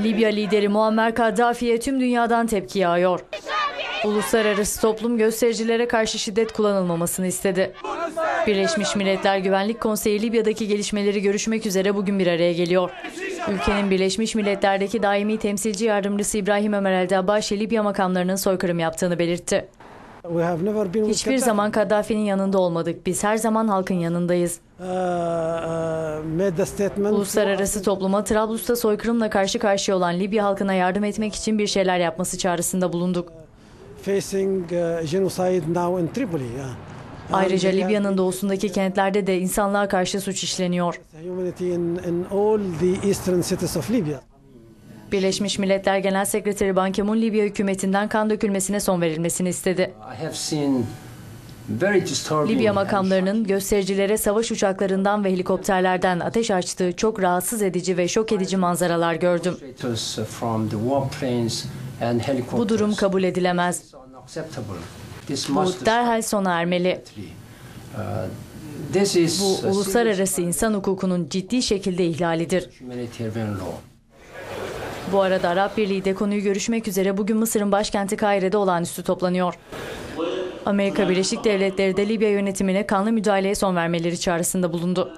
Libya lideri Muammer Kaddafi'ye tüm dünyadan tepki yağıyor. Uluslararası toplum göstericilere karşı şiddet kullanılmamasını istedi. Birleşmiş Milletler Güvenlik Konseyi Libya'daki gelişmeleri görüşmek üzere bugün bir araya geliyor. Ülkenin Birleşmiş Milletler'deki daimi temsilci yardımcısı İbrahim Ömer El Dabbaşi Libya makamlarının soykırım yaptığını belirtti. Hiçbir zaman Kaddafi'nin yanında olmadık. Biz her zaman halkın yanındayız. Uh, uh. Uluslararası topluma Trablus'ta soykırımla karşı karşıya olan Libya halkına yardım etmek için bir şeyler yapması çağrısında bulunduk. uh, Ayrıca Libya'nın doğusundaki kentlerde de insanlığa karşı suç işleniyor. Birleşmiş Milletler Genel Sekreteri Ban Ki-moon Libya hükümetinden kan dökülmesine son verilmesini istedi. Libya makamlarının göstericilere savaş uçaklarından ve helikopterlerden ateş açtığı çok rahatsız edici ve şok edici manzaralar gördüm. Bu durum kabul edilemez. Bu derhal sona ermeli. Uh, Bu uluslararası insan hukukunun ciddi şekilde ihlalidir. Bu arada Arap Birliği de konuyu görüşmek üzere bugün Mısır'ın başkenti Kahire'de olağanüstü toplanıyor. Amerika Birleşik Devletleri de Libya yönetimine kanlı müdahaleye son vermeleri çağrısında bulundu.